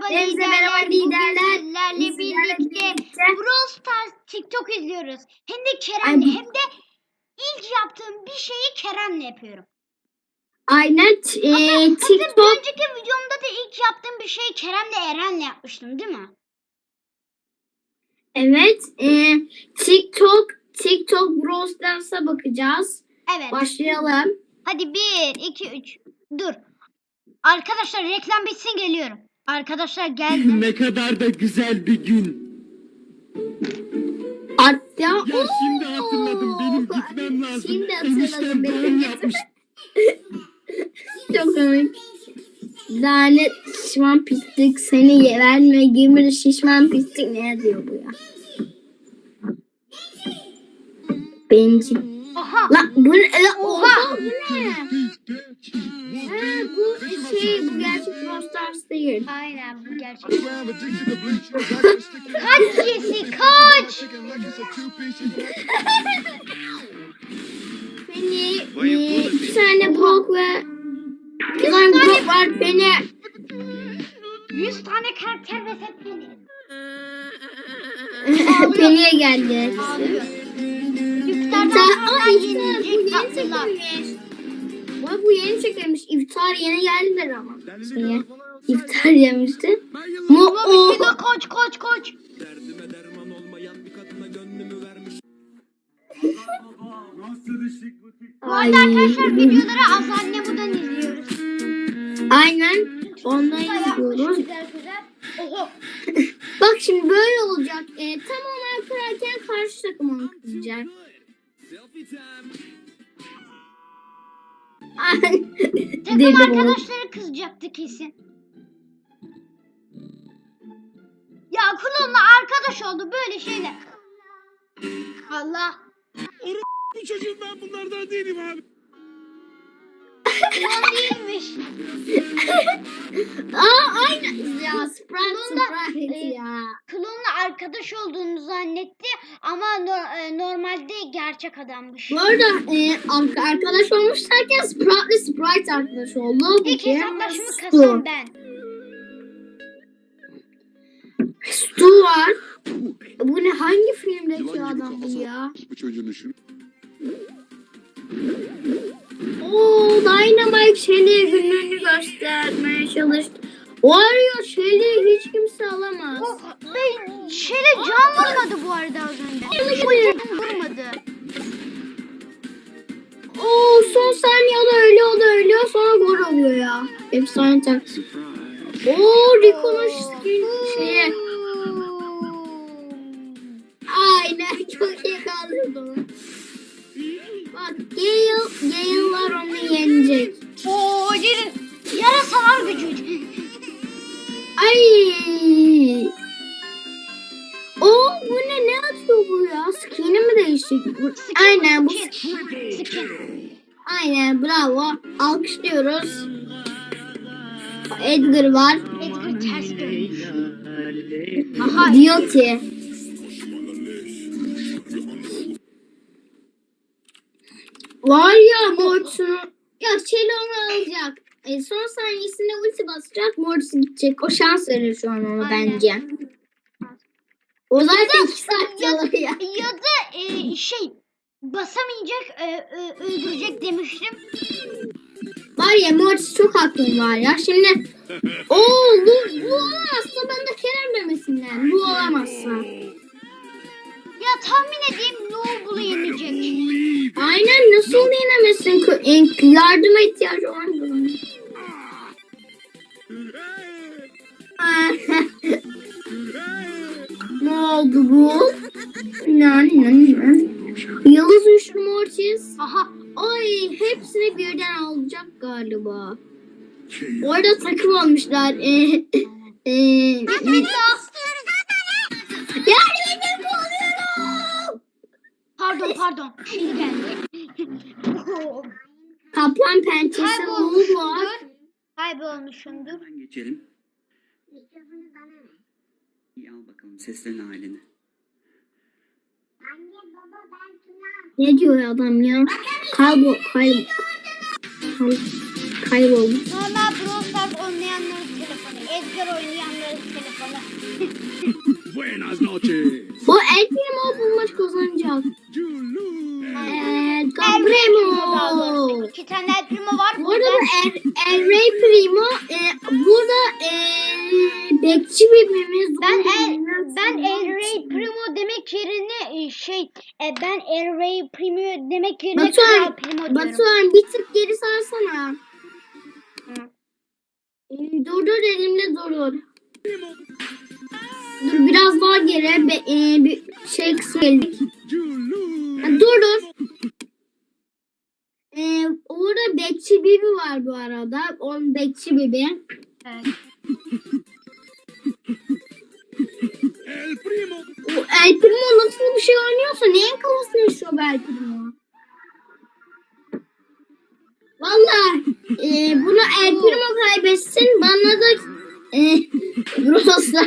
merhaba liderler. merhaba liderler. Sizlerle birlikte Brawl Stars TikTok izliyoruz. Hem de Kerem'le hem de ilk yaptığım bir şeyi Kerem'le yapıyorum. Aynen t- e, Hatta bir TikTok önceki videomda da ilk yaptığım bir şeyi Kerem'le Eren'le yapmıştım değil mi? evet e, TikTok TikTok Brawl Stars'a bakacağız. Evet. Başlayalım. Hadi bir, iki, üç. Dur. Arkadaşlar reklam bitsin geliyorum. Arkadaşlar geldi. Ne kadar da güzel bir gün. Art ya. Ya şimdi hatırladım. Benim gitmem lazım. Şimdi hatırladım benim yapmış. Çok komik. Lanet şişman pislik seni ye- verme gibi şişman pislik ne diyor bu ya? Bencil. Oha. Lan bu ne? La, Oha. oha bu ne? Ha, bu şey bu gerçek Brawl Stars değil. Aynen bu gerçek. Kaç Jesse kaç. Beni e, iki tane blok ve bir tane blok var beni 100 tane karakter ve set beni. Penny'e geldi. Ağlıyor. Sonra Aa, iftar, yenilecek bu yeni tatlılar. çekilmiş. Vay bu yeni çekilmiş. İftar yeni geldiler ama. Şeye, İftar yemişti. Mu Baba o. bir şey de koç koç koç. Derdime derman olmayan bir kadına gönlümü vermiş. Nasıl ışık bu tip? Bu arada arkadaşlar videoları az anne buradan izliyoruz. Aynen. Ondan izliyoruz. Bak şimdi böyle olacak. Ee, tam onlar kurarken karşı takım onu kızacak. Selfie time. Takım arkadaşları kızacaktı kesin. Ya klonla arkadaş oldu böyle şeyler. Allah. Bu çocuğum ben bunlardan değilim abi. Klon değilmiş. Aa aynen. Ya Sprite Sprite e, ya. Klonla arkadaş olduğunu zannetti ama no- e, normalde gerçek adammış. Bu arada e, ar- arkadaş olmuş derken Sprite ile Sprite arkadaş oldu. Bu İlk kim? hesaplaşımı Stu. kasan ben. Stu var. Bu ne hangi filmdeki adam bu ya? Bu çocuğun işi. Oo Dynamite Shelly günlüğünü göstermeye çalıştı. Var ya Shelly hiç kimse alamaz. O, ben şeyle can vurmadı bu arada az önce. Can vurmadı. Oo son saniye o da ölüyor o da ölüyor sonra gol oluyor ya. Efsane tak. Oo Rico'nun skin şeye. Aynen çok iyi kaldırdı onu. Bak Gale, Gale'lar onu yenecek. Oo dedim. Yarasalar gücü. Ay. Oo bu ne ne atıyor bu ya? Skin'i mi değişecek? Bu- Aynen bu. Skin. Aynen bravo. Alkışlıyoruz. Edgar var. Edgar ters. Aha. Diyor ki. Var ya Mortis'unu. Ya Shelly onu alacak. E, son saniyesinde ulti basacak. Mortis gidecek. O şans verir şu an ona Aynen. bence. O zaten iki saat Ya, çalıyor ya. ya da e, şey basamayacak e, e, öldürecek demiştim. Var ya Mortis çok hakkım var ya. Şimdi Oo bu, bu olamazsa ben de Kerem demesinler. Bu olamazsa. Ya tahmin edeyim yenemesin? Kö- e, Yardıma ihtiyacı olan Ne oldu bu? Ne ne ne? Yıldız üçlü Mortis. Aha. Ay hepsini birden alacak galiba. Orada takım olmuşlar. Ee, e. Yardım edin oluyorum. Pardon pardon. Şimdi geldi. Kaplan pençesi bu var. Kaybolmuşumdur. Hemen geçelim. İyi al bakalım seslen aileni. Ne diyor adam ya? Kaybol, kaybol, kaybol. Normal Brawl Stars oynayanların telefonu. Edgar oynayanların telefonu. Buenas noches. Bu El Primo bu maç kazanacak. Edgar El tane El Primo var. Bu arada Buradan bu El, El Rey Primo e, burada e, bekçi birbirimiz. ben El, ben El Rey Primo demek yerine e, şey e, ben El Rey Primo demek yerine Kral Batuhan, Primo diyorum. Batuhan bir tık geri sarsana. Hı. E, dur dur elimde durur. Primo. Dur biraz daha geri be, e, bir şey kısmı geldik. Culu. Ha, dur dur. E, orada bekçi bibi var bu arada. Onun bekçi bibi. Evet. El Primo. O El Primo nasıl bir şey oynuyorsa neyin kafasına yaşıyor bu El Primo? Valla e, bunu El Primo kaybetsin bana da e, Roslar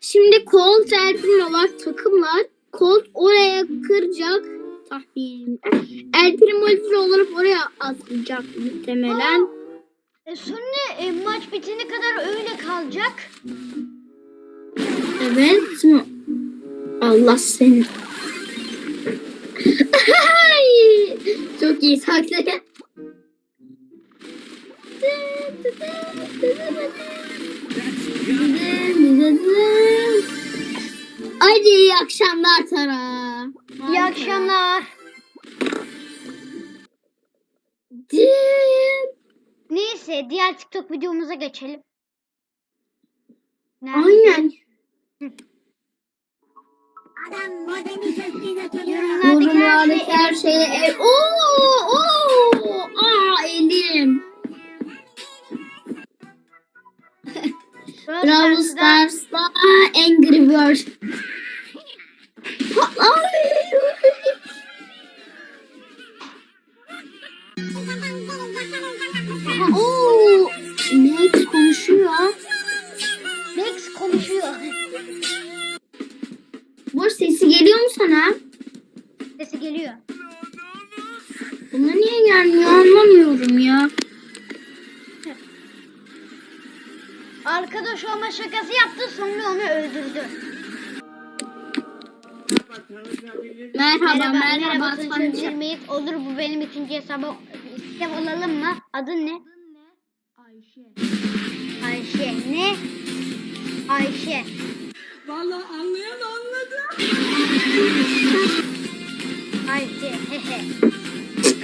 Şimdi Colt El Primo var takımlar. Colt oraya kıracak tahminim. El Primo olarak oraya atlayacak muhtemelen. E, sonra e, maç bitene kadar öyle kalacak. Evet. Allah seni. Çok iyi saklı. Hadi iyi akşamlar Tara. İyi akşamlar. Neyse diğer TikTok videomuza geçelim. Nerede? Aynen. Yorumlardaki Yorumlardaki her her şey. şeye ev. Oo, oo, aa elim. Brawl Stars'ta Angry Bird. Oo, Max konuşuyor. Max konuşuyor. Bu sesi geliyor mu sana? Sesi geliyor. Buna niye gelmiyor anlamıyorum ya. Arkadaş olma şakası yaptı sonra onu öldürdü. Merhaba, merhaba. merhaba. Özdilmeyiz. Olur bu benim ikinci hesabım. İstem alalım mı? Adın ne? Ayşe. Ne? Ayşe. Vallahi anlayan anladı. Ayşe. Hehe.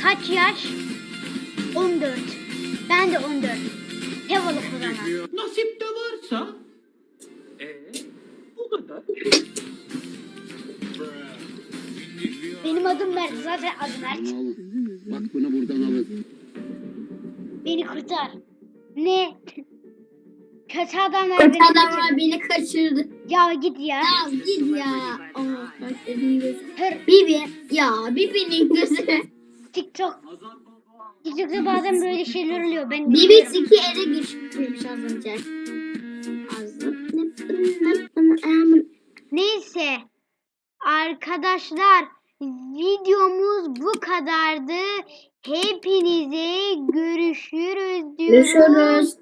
Kaç yaş? 14. Ben de 14. Hevalı o zaman. Nasip de varsa. Ee, bu kadar. Benim adım Mert. Zaten adım Mert. Bak bunu buradan alın. Beni kurtar. Ne? Kötü adamlar Kötü beni adamlar kaçırdı. beni kaçırdı. Ya git ya. Ya git ya. Allah bak dediğin gözü. Hır. Bibi. Ya Bibi'nin gözü. TikTok. TikTok'ta bazen böyle şeyler oluyor. Ben Bibi siki ele geçmiş az önce. Az Neyse. Arkadaşlar videomuz bu kadardı. Hepinize görüşürüz diyoruz. Görüşürüz.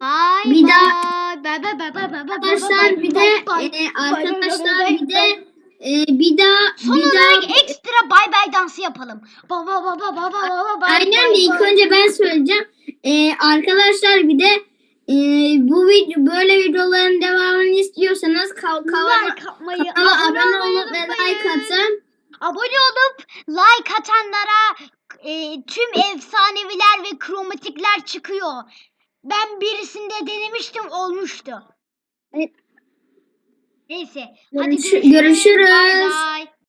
Bye Bir bye. daha- Bye bye bye bye Arkadaşlar bir de e, arkadaşlar bir de e, bir daha Son bir daha olarak ekstra bay bay dansı yapalım. Ba ba ba ba ba ba ba. Aynen de ilk önce ben söyleyeceğim. Ee, arkadaşlar bir de e, bu video böyle videoların devamını istiyorsanız kal kanala, like atmayı, kanala abone olup ve like atın. Abone olup like atanlara e, tüm efsaneviler ve kromatikler çıkıyor. Ben birisinde denemiştim olmuştu. Neyse. Hadi Görüş- görüşürüz. görüşürüz. Bay bay.